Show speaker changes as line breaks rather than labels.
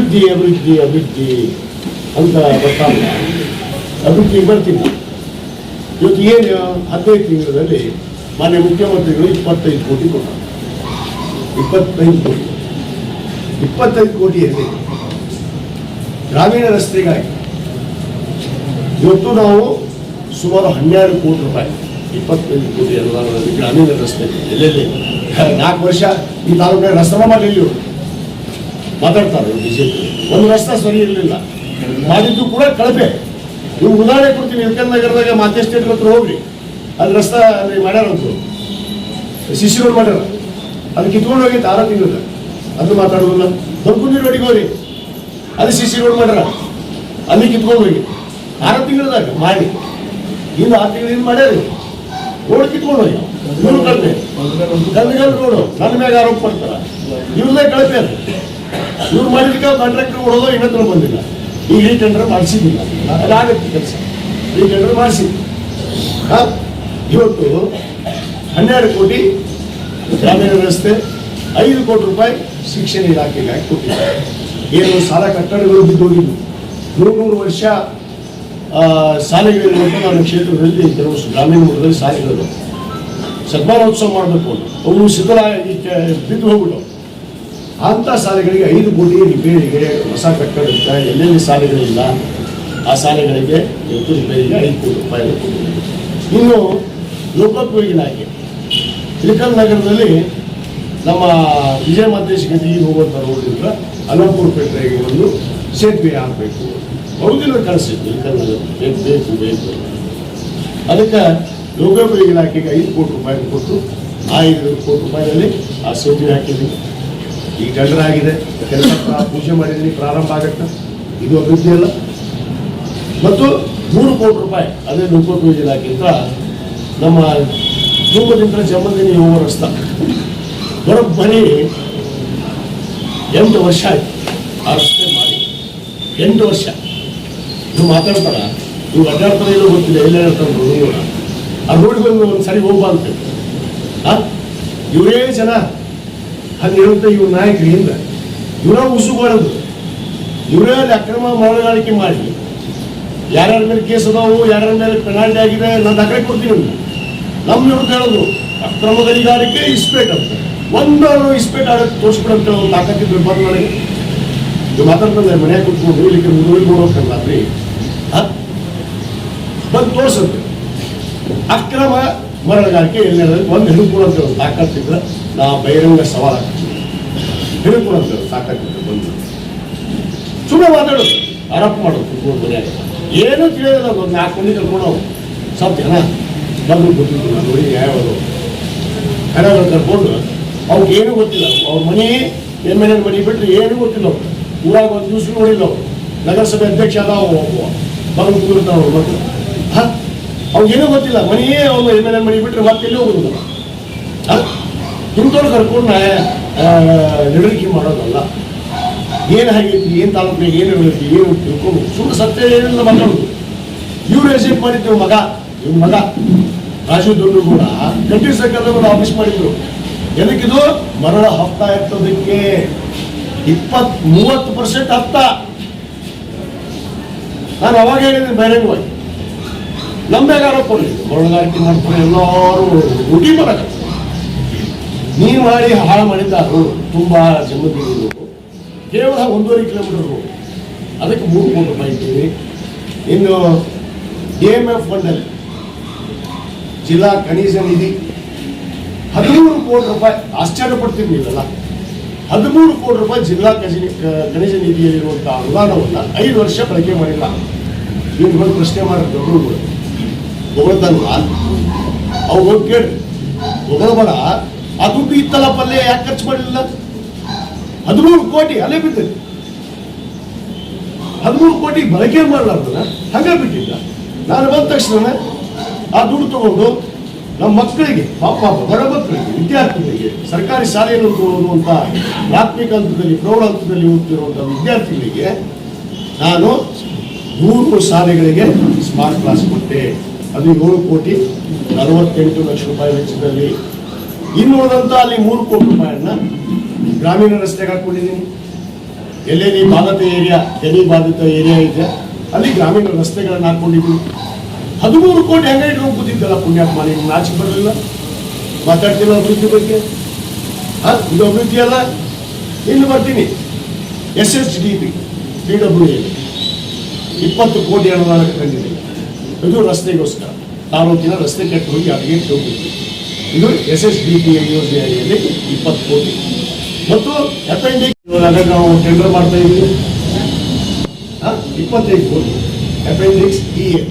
ಅಭಿವೃದ್ಧಿ ಅಭಿವೃದ್ಧಿ ಅಭಿವೃದ್ಧಿ ಅಂತ ಬರ್ತಾ ಅಭಿವೃದ್ಧಿ ಬರ್ತೀನಿ ಇವತ್ತು ಏನು ಹದಿನೈದು ತಿಂಗಳಲ್ಲಿ ಮಾನ್ಯ ಮುಖ್ಯಮಂತ್ರಿಗಳು ಇಪ್ಪತ್ತೈದು ಕೋಟಿ ಕೊಟ್ಟರು ಇಪ್ಪತ್ತೈದು ಕೋಟಿ. ಇಪ್ಪತ್ತೈದು ಕೋಟಿ ಎಲ್ಲಿ ಗ್ರಾಮೀಣ ರಸ್ತೆಗಾಗಿ ಇವತ್ತು ನಾವು ಸುಮಾರು ಹನ್ನೆರಡು ಕೋಟಿ ರೂಪಾಯಿ, ಇಪ್ಪತ್ತೈದು ಕೋಟಿ ಎಲ್ಲ ಗ್ರಾಮೀಣ ರಸ್ತೆ ಎಲ್ಲೆಲ್ಲಿ? ನಾಲ್ಕು ವರ್ಷ ಈ ತಾಲೂಕಿನ ರಸ್ತೆ ಮಾಡಿಲ್ಲ ಇವರು. ಮಾತಾಡ್ತಾರೆ ಬಿಜೆಪಿ. ಒಂದು ರಸ್ತೆ ಸರಿ ಇರಲಿಲ್ಲ. ಮಾಡಿದ್ದು ಕೂಡ ಕಳಪೆ. ನೀವು ಉದಾಹರಣೆ ಕೊಡ್ತೀನಿ ಇಳ್ಕಲ್ ನಗರದಾಗ ಸ್ಟೇಟ್ ಹತ್ರ ಹೋಗ್ರಿ. ಅಲ್ಲಿ ರಸ್ತೆ ಅಲ್ಲಿ ಮಾಡ್ಯಾರ ಅಂತ ಸಿಸಿ ರೋಡ್ ಮಾಡ್ಯಾರ. ಅದು ಕಿತ್ಕೊಂಡು ಹೋಗಿತ್ತು ಆರು ತಿಂಗಳ ಅದು ಮಾತಾಡೋದಿಲ್ಲ. ದೊಡ್ಡ ರೋಡಿಗೆ ಹೋಗ್ರಿ. ಅದು ಸಿಸಿ ರೋಡ್ ಮಾಡ್ಯಾರ. ಅಲ್ಲಿ ಕಿತ್ಕೊಂಡು ಹೋಗಿ. ಆರು ತಿಂಗಳದಾಗ ಮಾಡಿ. ಇನ್ನು ಆರು ತಿಂಗಳಿಂದ ಮಾಡ್ಯಾರ. ರೋಡ್ ಕಿತ್ಕೊಂಡು ಹೋಗಿ. ಇವ್ರು ಕಳಪೆ. ಗಂಧಗಲ್ ರೋಡು ನನ್ನ ಮ್ಯಾಗ ಆರೋಪ ಮಾಡ್ತಾರ. ಇವ್ರದೇ ಕಳಪೆ ಅದು. ಇವ್ರು ಮಾಡಿದಕ್ಕೆ ಕಾಂಟ್ರಾಕ್ಟರ್ ಕೊಡೋದು ಇನ್ನತ್ರ ಬಂದಿಲ್ಲ. ಈಗ ಈ ಟೆಂಡರ್ ಮಾಡಿಸಿದ್ದಿಲ್ಲ ಅದಾಗತ್ತೆ ಕೆಲಸ. ಈ ಟೆಂಡರ್ ಮಾಡಿಸಿ? ಇವತ್ತು ಹನ್ನೆರಡು ಕೋಟಿ ಗ್ರಾಮೀಣ ವ್ಯವಸ್ಥೆ, ಐದು ಕೋಟಿ ರೂಪಾಯಿ ಶಿಕ್ಷಣ ಇಲಾಖೆಗಾಗಿ ಕೊಟ್ಟಿದ್ದಾರೆ. ಏನು ಸಾಲ ಕಟ್ಟಡಗಳು ಬಿದ್ದೋಗಿದ್ದು ನೂರು ನೂರು ವರ್ಷ ಶಾಲೆಗಳಿರುವಂಥ ನಮ್ಮ ಕ್ಷೇತ್ರದಲ್ಲಿ ಕೆಲವು ಗ್ರಾಮೀಣ ಮೂಲದಲ್ಲಿ ಶಾಲೆಗಳು. ಸದ್ಮಾನೋತ್ಸವ ಮಾಡಬೇಕು. ಅವು ಸಿದ್ಧರಾಗಿ ಬಿದ್ದು ಹೋಗ್ಬಿಟ್ಟು. ಅಂಥ ಶಾಲೆಗಳಿಗೆ ಐದು ಕೋಟಿ ರಿಪೇರಿಗೆ ಹೊಸ ಕಟ್ಟಡ ಎಲ್ಲೆಲ್ಲಿ ಶಾಲೆಗಳಿಲ್ಲ ಆ ಶಾಲೆಗಳಿಗೆ ಇವತ್ತು ರಿಪೇರಿಗೆ ಐದು ಕೋಟಿ ರೂಪಾಯಿ. ಇನ್ನು ಲೋಕೋಪಯೋಗಿ ಇಲಾಖೆ. ಇಳಕಲ್ ನಗರದಲ್ಲಿ ನಮ್ಮ ವಿಜಯ ಗಂಜಿ ಹೋಗುವಂಥ ರೋಡ್ನಿಂದ ಅಲಂಪುರ ಪೇಟೆಗೆ ಒಂದು ಸೇತುವೆ ಆಗಬೇಕು. ಹೌದಿಲ್ಲ ಕಳಿಸಿದ್ದು ಇಳಕಲ್ ನಗರ. ಬೇಕು ಬೇಕು. ಅದಕ್ಕೆ ಲೋಕೋಪಯೋಗಿ ಇಲಾಖೆಗೆ ಐದು ಕೋಟಿ ರೂಪಾಯಿ ಕೊಟ್ಟು, ಆ ಐದು ಕೋಟಿ ರೂಪಾಯಿನಲ್ಲಿ ಆ ಸೇತುವೆ ಹಾಕಿದ್ದೀವಿ. ಈಗ ಟೆಂಡರ್ ಆಗಿದೆ ಕೆಲಸ ಪೂಜೆ ಮಾಡಿದ್ದೀನಿ ಪ್ರಾರಂಭ ಆಗತ್ತೆ. ಇದು ಅಭಿವೃದ್ಧಿ ಅಲ್ಲ. ಮತ್ತು ಮೂರು ಕೋಟಿ ರೂಪಾಯಿ, ಅದೇ ನೂಕೋಟಿ ಇಲಾಖೆಯಿಂದ ನಮ್ಮ ತೂಕದಿಂದ ಜಮ್ಮದಿನಿ ಯುವ ರಸ್ತ. ಬರೋಬ್ಬರಿ ಎಂಟು ವರ್ಷ ಆಯ್ತು ಆ ರಸ್ತೆ ಮಾಡಿ. ಎಂಟು ವರ್ಷ. ನೀವು ಮಾತಾಡ್ತಾರ ನೀವು ಅಡ್ಡಾಡ್ತಾರೆ ಏನೋ ಗೊತ್ತಿಲ್ಲ, ಎಲ್ಲ ಹೇಳ್ತಾರೆ ರೋಡ್ ಆ ರೋಡ್ ಬಂದು ಒಂದು ಸರಿ ಹೋಗ್ಬಾ ಅಂತ ಇವರೇ ಜನ ಹೇಳುತ್ತೆ ಇವ್ರ ನಾಯಕರಿಂದ ಇವರ ಉಸುಗೋಳದು ಇವರೇ ಅಲ್ಲಿ ಅಕ್ರಮ ಮರಳುಗಾರಿಕೆ ಮಾಡಿ, ಯಾರ್ಯಾರ ಮೇಲೆ ಕೇಸ್ ಅದಾವು, ಯಾರ್ಯಾರ ಮೇಲೆ ಪೆನಾಲ್ಟಿ ಆಗಿದೆ ನಾನು ದಾಖಲೆ ಕೊಡ್ತೀನಿ. ನಮ್ಮ ವಿರುದ್ಧ ಹೇಳೋದು ಅಕ್ರಮ ಗಣಿಗಾರಿಕೆ ಇಸ್ಪೇಟ್ ಅಂತ. ಒಂದು ಇಸ್ಪೇಟ್ ಆಡೋಕೆ ತೋರಿಸ್ಬಿಡಂತ ಒಂದು ತಾಕತ್ತಿದ್ರೆ ಬಂದು ನನಗೆ. ಇದು ಮಾತಾಡ್ತಾರೆ ಮನೆಯಾಗ ಕುತ್ಕೊಂಡು ಇಲ್ಲಿಗೆ ಮುದುವೆ ನೋಡೋಕಲ್ಲ ರೀ ಬಂದು ತೋರ್ಸಂತೆ. ಅಕ್ರಮ ಮರಳುಗಾರಿಕೆ ಎಲ್ಲಿ ಒಂದು ಹಿಡಿದುಕೊಡು ಅಂತ ಒಂದು ತಾಕತ್ತಿದ್ರೆ ನಾ ಬಹಿರಂಗ ಸವಾಲ. ಹಾಕ್ತೀನಿ ಸಾಕಾಗ್ತದೆ ಬಂದು. ಸುಮ್ಮನೆ ಮಾತಾಡೋದು ಆರೋಪ ಮಾಡೋದು ಕುತ್ಕೊಂಡು ಮನೆಯಾಗ. ಏನೂ ತಿಳಿಯೋದಿಲ್ಲ ಒಂದು ನಾಲ್ಕು ಮಂದಿ ಕರ್ಕೊಂಡು ನಾವು ಸ್ವಲ್ಪ ಜನ ಗೊತ್ತಿತ್ತು ನಾನು ನೋಡಿ ಯಾವ್ಯಾವ ಕರೆಗಳು ಕರ್ಕೊಂಡು ಅವ್ರಿಗೆ ಏನೂ ಗೊತ್ತಿಲ್ಲ. ಅವ್ರ ಮನೆ ಏನು ಮನೆ ಮನೆ ಬಿಟ್ಟರೆ ಏನೂ ಗೊತ್ತಿಲ್ಲ ಅವ್ರು. ಊರಾಗ ಒಂದು ದಿವಸ ನೋಡಿಲ್ಲ ಅವ್ರು. ನಗರಸಭೆ ಅಧ್ಯಕ್ಷ ಅದ ಬಂದು ಕೂರ್ತಾವ ಅವ್ರು. ಮಕ್ಕಳು ಹಾಂ? ಗೊತ್ತಿಲ್ಲ. ಮನೆಯೇ ಅವ್ರು ಎಲ್ ಎ ಮನೆ ಬಿಟ್ಟರೆ ಮತ್ತೆ ಎಲ್ಲಿ ಹೋಗುದಿಲ್ಲ ಹಾಂ? ಇಂಥವ್ರು ಕರ್ಕೊಂಡು ನಡವಳಿಕೆ ಮಾಡೋದಲ್ಲ. ಏನು ಆಗೈತಿ ಏನು ತಾಲೂಕು ಏನು ಹೇಳಿ ಏನು ತಿಳ್ಕೊಂಡು ಸುಮ್ಮನೆ ಸತ್ಯ ಏನಿಲ್ಲ ಮಾತಾಡೋದು ಇವ್ರು ರಿಸೀವ್ ಮಾಡಿದ್ರು ಮಗ ಇವ್ ಮಗ. ರಾಜು ದೊಡ್ಡ ಕೂಡ ಕಂಟ್ರಿ ಸರ್ಕಾರದ ಆಫೀಸ್ ಮಾಡಿದ್ರು. ಎದಕ್ಕಿದು ಮರಳ ಹಪ್ತ ಇರ್ತದಕ್ಕೆ ಇಪ್ಪತ್ ಮೂವತ್ತು ಪರ್ಸೆಂಟ್ ಹಪ್ತ. ನಾನು ಅವಾಗ ಹೇಳಿದ್ದೀನಿ ಬಹಿರಂಗವಾಗಿ. ನಮ್ಮ ಆರೋಪ ಕೊಡಲಿಲ್ಲ ಮರಳುಗಾರಿಕೆ ಮಾಡ್ತಾರೆ ಎಲ್ಲರೂ. ಊಟಿ ಮಾಡಕ ನೀರು ಮಾಡಿ ಹಾಳು ಮಾಡಿದ್ದಾರು ತುಂಬಾ ಜಮ್ಮದಿಗಳು ಕೇವಲ ಒಂದೂವರೆ ಕಿಲೋಮೀಟರ್ ಅದಕ್ಕೆ ಮೂರು ಕೋಟಿ ರೂಪಾಯಿ ಇಟ್ಟಿವಿ ಇನ್ನು ಎ ಎಂ ಎಫ್ ಫಂಡಲ್ಲಿ ಜಿಲ್ಲಾ ಖನಿಜ ನಿಧಿ ಹದಿಮೂರು ಕೋಟಿ ರೂಪಾಯಿ, ಆಶ್ಚರ್ಯ ಪಡ್ತೀವಿ ನೀವೆಲ್ಲ. ಹದಿಮೂರು ಕೋಟಿ ರೂಪಾಯಿ ಜಿಲ್ಲಾ ಖಜಿನ ಖನಿಜ ನಿಧಿಯಲ್ಲಿರುವಂಥ ಅನುದಾನವನ್ನು ಐದು ವರ್ಷ ಬಳಕೆ ಮಾಡಿಲ್ಲ. ನೀವು ಪ್ರಶ್ನೆ ಮಾಡಿದ್ರು ದೊಡ್ಡರುಗಳು ಹೊಗಳ್ತಲ್ವ ಅವು ಹೋಗಿ ಕೇಳಿ ಹೊಗಳಬೇಡ. ಆ ದುಡ್ಡು ಇತ್ತಲ್ಲ ಪಲ್ಲೆ ಯಾಕೆ ಖರ್ಚು ಮಾಡಲಿಲ್ಲ ಹದಿಮೂರು ಕೋಟಿ, ಅಲ್ಲೇ ಬಿದ್ದಿದೆ ಹದಿಮೂರು ಕೋಟಿ ಬಳಕೆ ಮಾಡಲಾರ್ದಲ್ಲ ಹಂಗೆ ಬಿಟ್ಟಿದ್ದ. ನಾನು ಬಂದ ತಕ್ಷಣ ಆ ದುಡ್ಡು ತಗೊಂಡು ನಮ್ಮ ಮಕ್ಕಳಿಗೆ, ಪಾಪ ಬಡ ಮಕ್ಕಳಿಗೆ, ವಿದ್ಯಾರ್ಥಿಗಳಿಗೆ, ಸರ್ಕಾರಿ ಶಾಲೆಯನ್ನು ಓದುವಂಥ ಪ್ರಾಥಮಿಕ ಹಂತದಲ್ಲಿ, ಪ್ರೌಢ ಹಂತದಲ್ಲಿ ಓದ್ತಿರುವಂಥ ವಿದ್ಯಾರ್ಥಿಗಳಿಗೆ ನಾನು ಮೂರು ಶಾಲೆಗಳಿಗೆ ಸ್ಮಾರ್ಟ್ ಕ್ಲಾಸ್ ಕೊಟ್ಟೆ. ಅದು ಏಳು ಕೋಟಿ, ನಲವತ್ತೆಂಟು ಲಕ್ಷ ರೂಪಾಯಿ ವೆಚ್ಚದಲ್ಲಿ ಇನ್ನು ಉಳಿದಂಥ ಅಲ್ಲಿ ಮೂರು ಕೋಟಿ ರೂಪಾಯಿಯನ್ನ ಗ್ರಾಮೀಣ ರಸ್ತೆಗೆ ಹಾಕೊಂಡಿದ್ದೀನಿ ಎಲ್ಲೆಲ್ಲಿ ಬಾಧಿತ ಏರಿಯಾ ಎಲ್ಲಿ ಬಾಧಿತ ಏರಿಯಾ ಇದೆ, ಅಲ್ಲಿ ಗ್ರಾಮೀಣ ರಸ್ತೆಗಳನ್ನ ಹಾಕೊಂಡಿದ್ವಿ ಹದಿಮೂರು ಕೋಟಿ ಹೆಂಗೆ ಇಟ್ಕೊಂಡು ಕೂತಿದ್ದಲ್ಲ ಪುಣ್ಯಾತ್ಮ ನೀವು ನಾಚಿಕೆ ಬರಲಿಲ್ಲ. ಮಾತಾಡ್ತಿಲ್ಲ ಅಭಿವೃದ್ಧಿ ಬಗ್ಗೆ. ಹಾಂ, ಇದು ಅಭಿವೃದ್ಧಿ ಅಲ್ಲ. ಇನ್ನು ಬರ್ತೀನಿ. S S D P P W A. ಇಪ್ಪತ್ತು ಕೋಟಿ ಅನುದಾನ ಕಂಡಿದೆ ಇದು ರಸ್ತೆಗೋಸ್ಕರ. ತಾಲೂಕಿನ ರಸ್ತೆ ಕೆಟ್ಟು ಹೋಗಿ ಅಡುಗೆ ಹೋಗಿದ್ವಿ ಇದು ಎಸ್ ಎಸ್ ಡಿ ಪಿ ಯೋಜನೆಯಲ್ಲಿ ಇಪ್ಪತ್ತು ಕೋಟಿ. ಮತ್ತು ಎಫ್ ಎನ್ ಡಿ ನಾವು ಟೆಂಡರ್ ಮಾಡ್ತಾ ಇದ್ದೀವಿ. ಇಪ್ಪತ್ತೈದು ಕೋಟಿ. ಎಫ್ ಎನ್ ಡಿಕ್ಸ್ ಇ ಎ